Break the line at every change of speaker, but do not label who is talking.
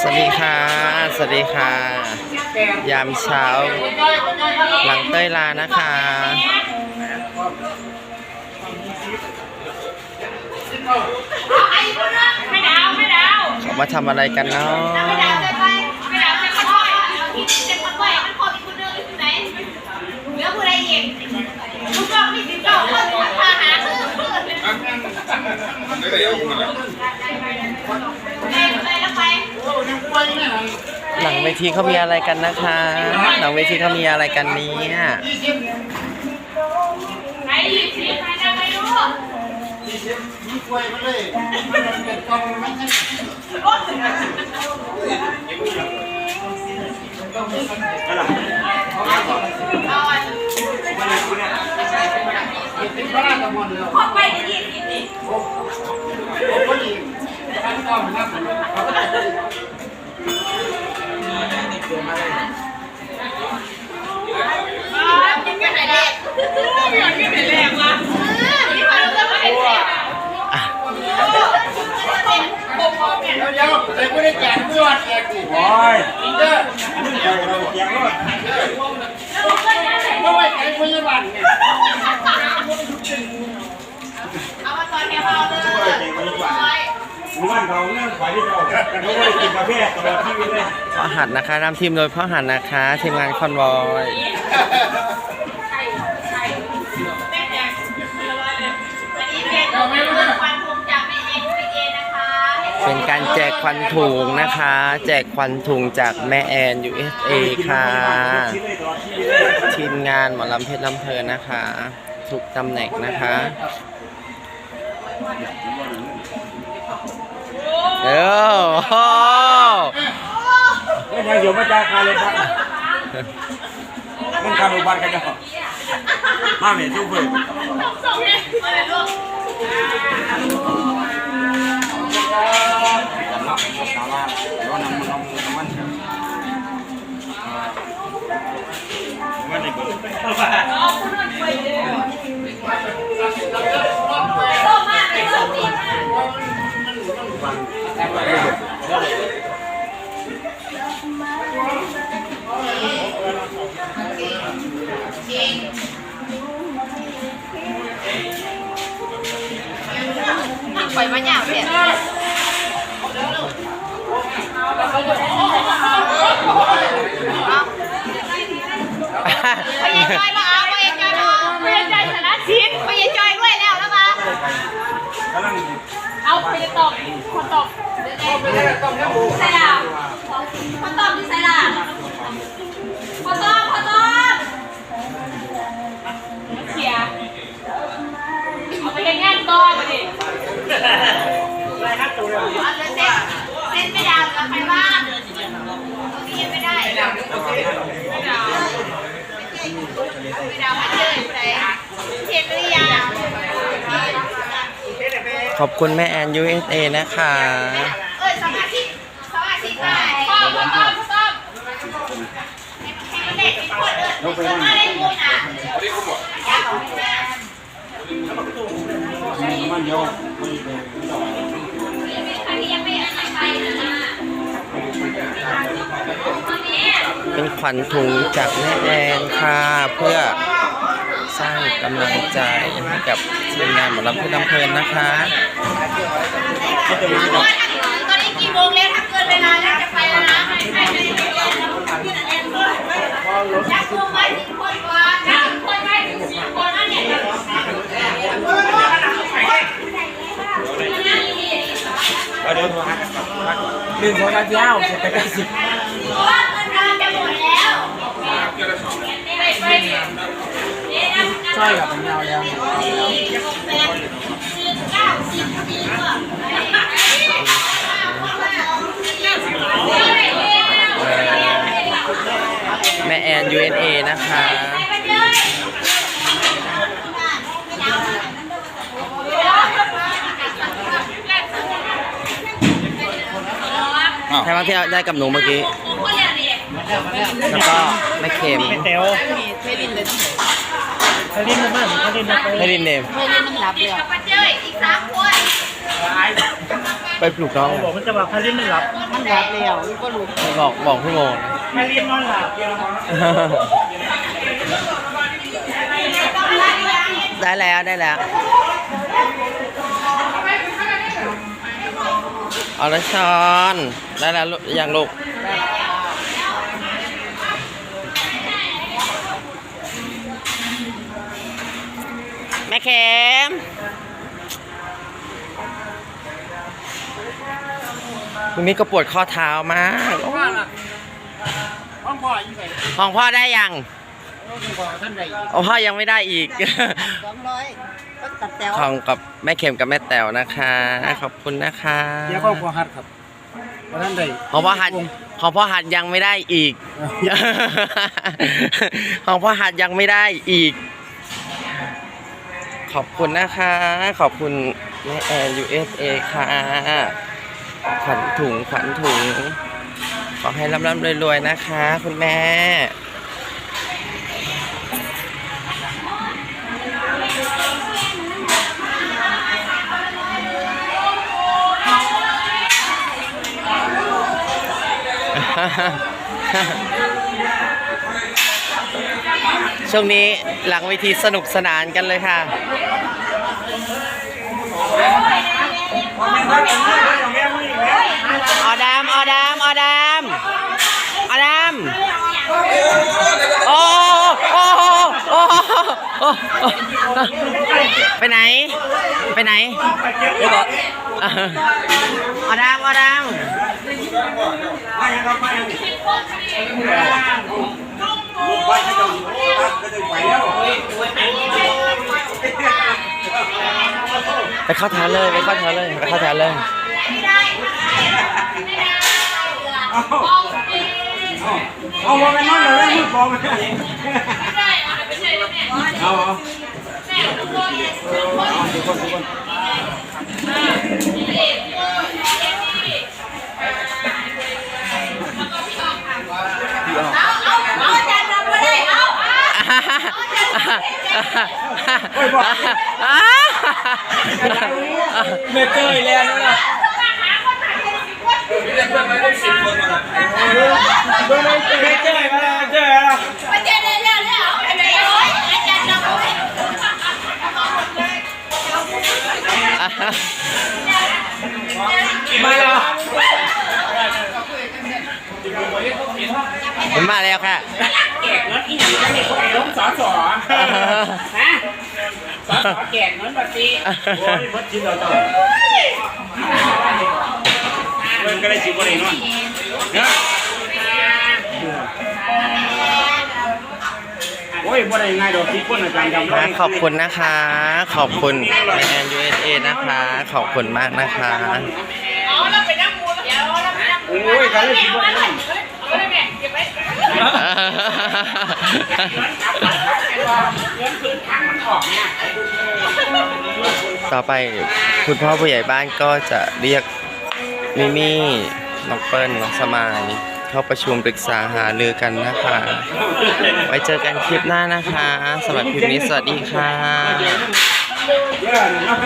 สวัสดีค่ะ สวัสดีค่ะ ยามเช้า หลังเต้ยลานะคะ
ไม่ดาวไม่ดาว
เขามาทำอะไรกันเนาะ
ไม่ดาวไปไปไม่ดาวเป็นคนบ่อยเป็นคนบ่อยมันพอมีคนเดินอยู่ไที
เขามีอะไรกันนะคะหลังเวทีเขามีอะไรกันเนี้
ไหนยี่สิบใครจะไม่รู้พอไปจะยี่สิบนี่กิน เดี๋
ยวใส่ไม่ได้แจกไม่วัดแจกสิ
โอ้ย
เด้อ
เดี๋ยวเราเสียงรถ
เพราะว่าใส่ไม่ได้วัดเนี่ย
เอามาตอนเทปเอาเลย
หมู่บ้านเขาเรื่องขายที่เราเขาไม่ได้กินกาแฟตลอดชีวิตเลย
พ่อหัดนะคะนำทีมโดยพ่อหัดนะคะ ทีมงานคอนวอย
เป็นกา
รแจกควันถุงนะคะ แจกควันถุงจากแม่แอน USA ค่ะ
ชีวิตเลยตลอดชีวิตเลย
ทีมงานหมอลำเพชรลำเพลินนะคะ ทุกตำแหน่งนะคะเออโอ้
ไม่ใช่เดี๋ยวมาจากคาเลยครับมันคารุบันกันจะมาเนี่ยทุกคน
ส่งเนี่ยมาเลยลูก
กันละสาราเดี๋ยวน้ำมันน้ำมันมันมัน ได้เบิด
เอาคุณนุ่นไปยโตมาเลยโตดีมากปยมายาบเนี่ยไปยังจอยมาเอาไปยังจอยมาไปยังจอยชนะชิดไปยังจอยด้วยแล้วแล้วมาเอาไปยังตอบคนตอบใส่ดาวคนตอบที่ใส่ดาวคนตอบคนตอบเสียเอาไปยังงานต่อมาดิเอาเลยเส้นเส้นไม่ดาวกับใครบ้าง ตรงนี้ยังไม่ได้ไม่ดาวไม่ดาวไม่ดาวไม่เจออยู่ไหนเทียนหรือยัง
ขอบคุณแม่แอน USA นะคะ
เอ้ยสมาธิสมาธิได้พ่อพ่อพ่อพ่อให้มันเด็กมีคนเดินไปมาได้กูนะ
มันเดียวมัน
อันนี้ยังไม่อะไรไปนะ
เป็นขวัญถุงจากแม่แอนค่ะ เพื่อสร้างกำลังใจให้กับทีมงานหมอลำเพชรลำเพลินนะคะ
ตอนนี้กี่โมงแล้วถ้าเกินเวลาแล้วจะไปแล้วนะให้ให้ให้จับตัวไว้ถึงคนก่อนจับคนไว้ถึงสิบคนนั่นเนี่ย
เดี๋ยวโทรหา
หนึ่งคนละเดียวไปกันสิบ
เพราะว่าเงินเราจะหมดแล้วไปไปเนี่ย
ใช่กับมันยาวแล้ว
เก้าสิบสี่ก็
แม่แอน USA นะคะใช่ไหมที่ได้กับหนูเมื่อกี้ แล้วก็แม่เค็ม
เต๋วเขาเล่น มากเขาเล่นมาก
ให้ดินเนม
กับปัจเจยอีกสามคน
ไปปลุกน้อง
บอกมันจะว่าพารินไม่หลับ
มันหลับแล้วมันก็รู้
บอกบอกพี่โม
พารินนอนหลับ
ได้แล้วได้แล้ว เอาละช้อน ได้แล้วลูกยังลูก แม่เข็มคุณนี้ก็ปวดข้อเท้ามาก
ห้องพ่อยิ่งใส่
ของพ่อได้ยัง
ห้องพ่อท่านใด
โอ้พ่อยังไม่ได้อีก
สองร้อยก็ตัดแถว
ของกับแม่เข็มกับแม่แต๋วนะคะ ขอบคุณนะคะ
เดี๋ยวห้องพ่อฮัดครับท่านใด
ของพ่อหัดของพ่อหัดยังไม่ได้อีก ของพ่อหัดยังไม่ได้อีก ขอบคุณนะคะ ขอบคุณแม่แอน USA ค่ะ ขวัญถุง ขวัญถุง ขอให้ร่ำร่ำรวยๆนะคะ คุณแม่ ช่วงนี้หลังเวทีสนุกสนานกันเลยค่ะออดามออดามออดามออดามโอ้โอ้โอ้โอ้ไปไหน ไปไหนออดามออดาม
ไม่ครับไม่ลูก ไป
เข้าแถวเลยไปเข้าแถวเลยไปเข้าแถวเลย
เอาเอาว่ากันนั่นเลยมือบอกมันเอาเอา ไม่เจอแล้วนะไม่เจอแล้วเจอแล้วมาแล้ว
ผมมาแล้วค่ะ
แจกเงินอีหยังจะมีคนล้มสอสอ ฮะสอสอแจกเงินบัตรตี
โอ้ยมัดชิ้นเราต้องเริ่มก็ได้สิบวันเองนั่นนะโอ้ยบ่ได้ง่ายดอกที่คนอาจารย์จำได้
ขอบคุณนะคะ ขอบคุณแมน USA นะคะ ขอบคุณมากนะคะ
โอ้ยการเล่นสิบวันนั่น
เงิน
ต่อไปคุณพ่อผู้ใหญ่บ้านก็จะเรียกมิมี่น้องเปิ้ลน้องสมายเข้าประชุมปรึกษาหารือกันนะคะ ไว้เจอกันคลิปหน้านะคะสำหรับคลิปนี้สวัสดีค่ะ
เยอะนะ